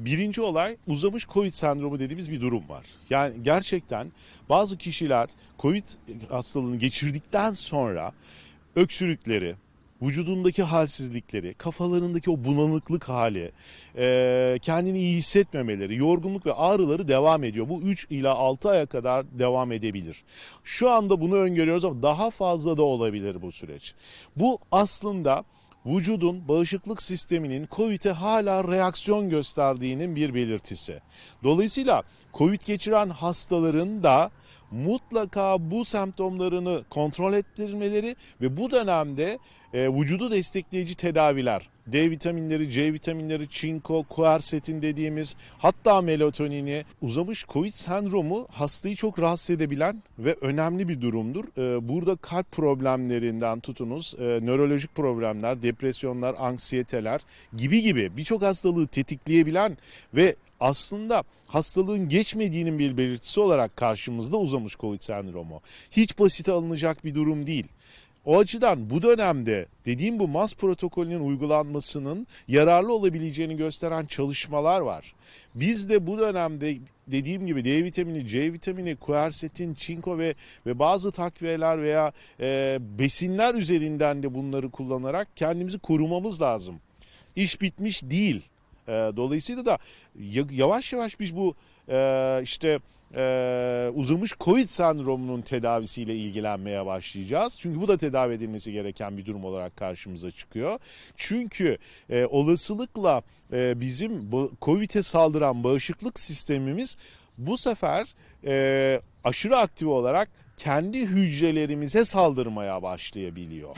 Birinci olay uzamış COVID sendromu dediğimiz bir durum var. Yani gerçekten bazı kişiler COVID hastalığını geçirdikten sonra öksürükleri, vücudundaki halsizlikleri, kafalarındaki o bulanıklık hali, kendini iyi hissetmemeleri, yorgunluk ve ağrıları devam ediyor. Bu 3 ila 6 aya kadar devam edebilir. Şu anda bunu öngörüyoruz ama daha fazla da olabilir bu süreç. Bu aslında vücudun bağışıklık sisteminin COVID'e hala reaksiyon gösterdiğinin bir belirtisi. Dolayısıyla COVID geçiren hastaların da mutlaka bu semptomlarını kontrol ettirmeleri ve bu dönemde e, vücudu destekleyici tedaviler, D vitaminleri, C vitaminleri, çinko, kuersetin dediğimiz hatta melatonini uzamış COVID sendromu hastayı çok rahatsız edebilen ve önemli bir durumdur. E, burada kalp problemlerinden tutunuz, e, nörolojik problemler, depresyonlar, anksiyeteler gibi gibi birçok hastalığı tetikleyebilen ve aslında hastalığın geçmediğinin bir belirtisi olarak karşımızda uzamış COVID sendromu. Hiç basite alınacak bir durum değil. O açıdan bu dönemde dediğim bu MAS protokolünün uygulanmasının yararlı olabileceğini gösteren çalışmalar var. Biz de bu dönemde dediğim gibi D vitamini, C vitamini, kuersetin, çinko ve ve bazı takviyeler veya e, besinler üzerinden de bunları kullanarak kendimizi korumamız lazım. İş bitmiş değil. E, dolayısıyla da ya- yavaş yavaş biz bu e, işte e, uzamış COVID sendromunun tedavisiyle ilgilenmeye başlayacağız. Çünkü bu da tedavi edilmesi gereken bir durum olarak karşımıza çıkıyor. Çünkü e, olasılıkla e, bizim COVID'e saldıran bağışıklık sistemimiz bu sefer e, aşırı aktif olarak kendi hücrelerimize saldırmaya başlayabiliyor.